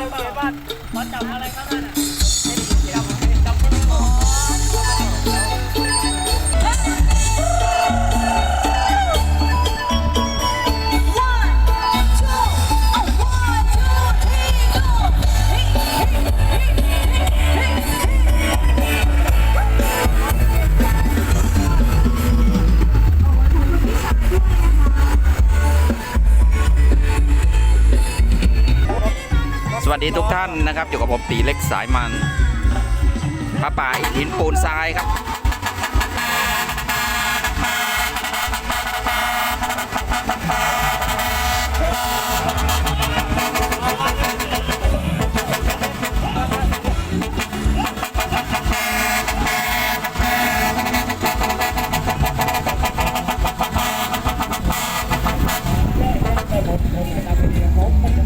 เลยเปล่าบ้านเขาจับอะไรเข้ามาน่ะ ทุกท่านนะครับอยู่กับผมตีเล็กสายมันพระป่าอิฐหินปูนทรายครับ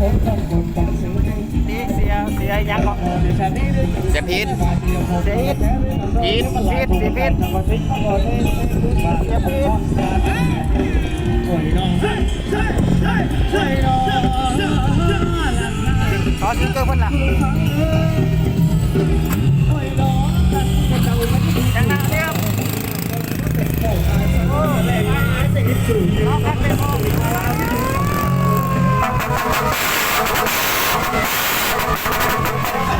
นี่เสีย เสียยังก่อนเจะพิษเสียอิดพิษเสียอิดเสียอิดเสียอิดขอทิ้งเกินคนละยังนักเนี่ยครับโอ้เลยมาสิน้องครับเป็นพ่อ Thank you.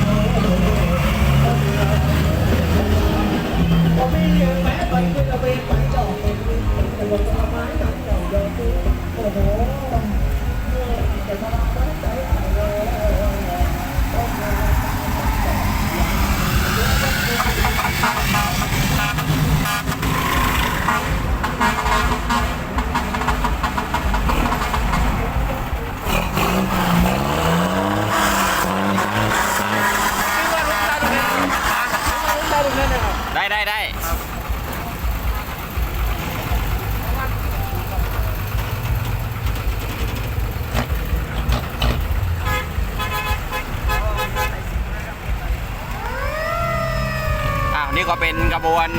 ก็เป็นกระบวน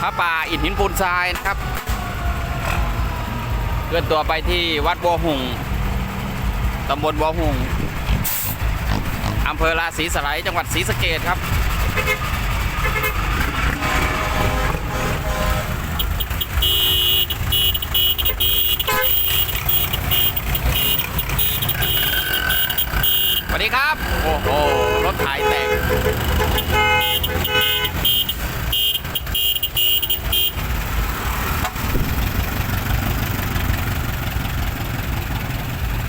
พระป่าอิฐหินปูนทรายนะครับเคลื่อนตัวไปที่วัดบัวหุงตำบลบัวหุงอำเภอราศีสไลยจังหวัดศรีสะเกดครับสวัสดีครับ โอ้โห รถถ่ายแต่ง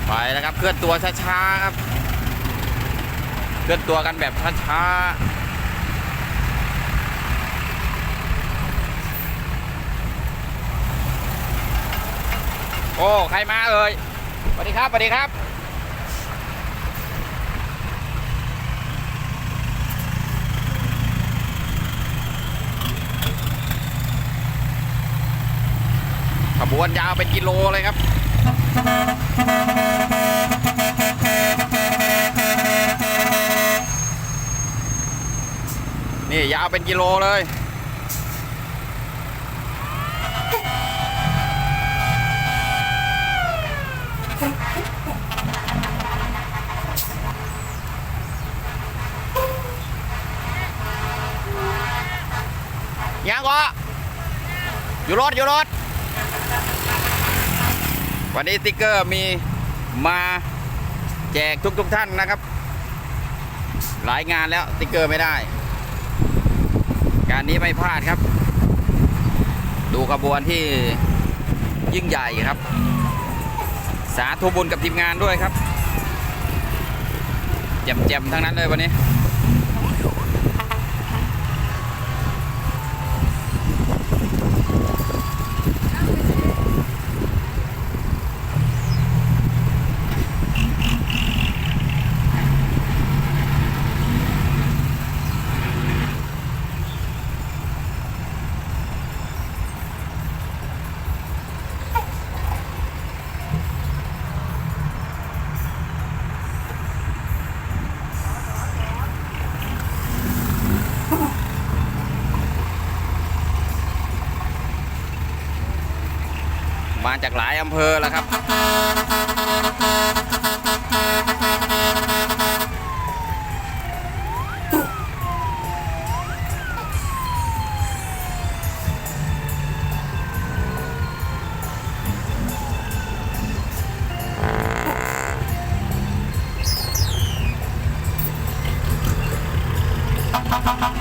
ไปแล้วครับ เคลื่อนตัวช้าๆครับ เคลื่อนตัวกันแบบช้าๆโอ้ ใครมาเอ่ยสวัสดีครับสวัสดีครับ ขบวนยาวเป็นกิโลเลยครับ นี่ยาวเป็นกิโลเลย ยังก็อยู่รถอยู่รถ วันนี้สติ๊กเกอร์มีมาแจกทุกทุกๆท่านนะครับ หลายงานแล้วสติ๊กเกอร์ไม่ได้ การนี้ไม่พลาดครับ ดูขบวนที่ยิ่งใหญ่ครับ สาธุบุญกับทีมงานด้วยครับแจ่มๆทั้งนั้นเลยวันนี้ มาจากหลายอำเภอแล้วครับ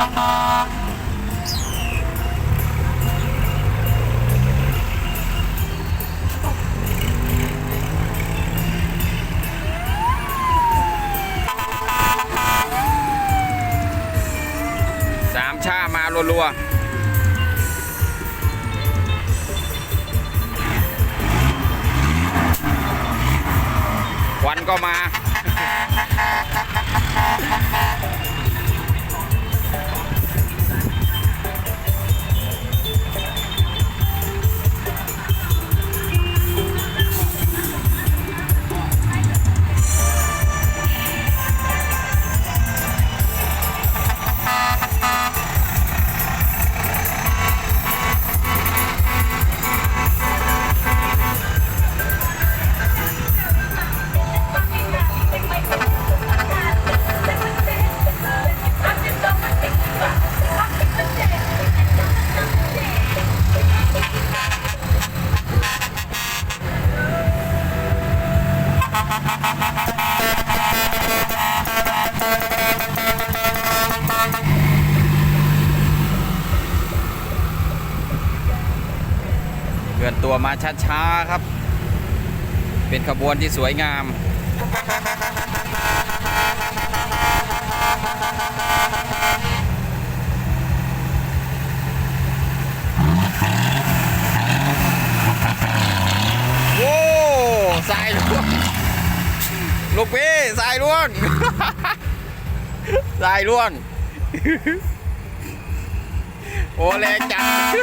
ส รัวๆควันก็มา เคลื่อนตัวมาช้าๆครับ เป็นขบวนที่สวยงาม โว้สายล่วง ลูกพี่สายล่วง สายล่วง โอ้แรงจัง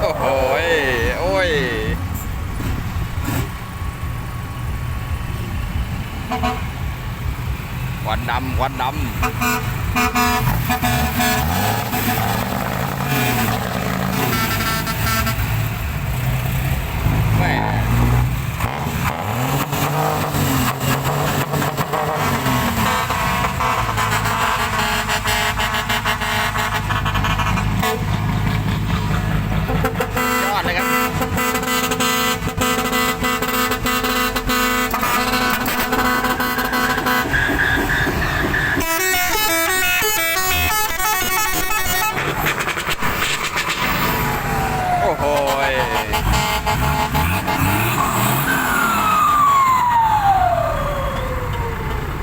โอ้โหยโอ้ย ควันดำควันดำแม่ยอดเลยครับ โอ้โหย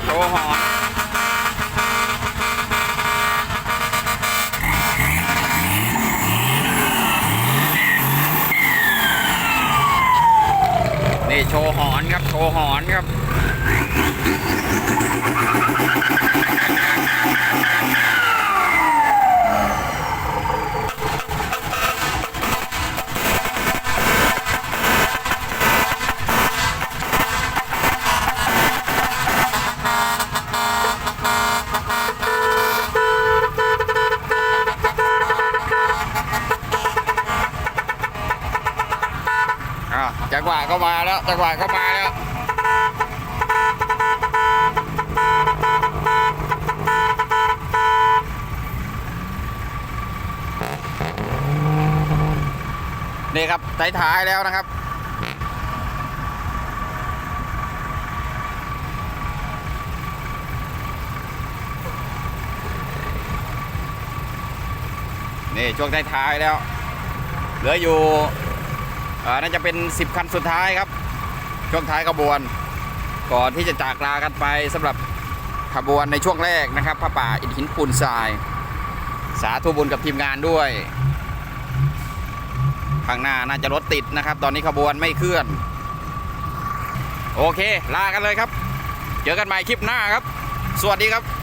โชว์หอนนี่โชว์หอนครับ โช ว์หอนครับอะจังหวะก็มาแล้วจังหวะก็มาแล้ว นี่ครับท้ายๆแล้วนะครับ นี่ช่วงท้ายๆแล้ว เหลืออยู่อ่อน่าจะเป็น 10 คันสุดท้ายครับ ช่วงท้ายขบวน ก่อนที่จะจากลากันไปสำหรับขบวนในช่วงแรกนะครับพระป่าอินหินปูนทราย สาธุบุญกับทีมงานด้วย ข้างหน้าน่าจะรถติดนะครับ ตอนนี้ขบวนไม่เคลื่อน โอเค ลากันเลยครับ เจอกันใหม่คลิปหน้าครับ สวัสดีครับ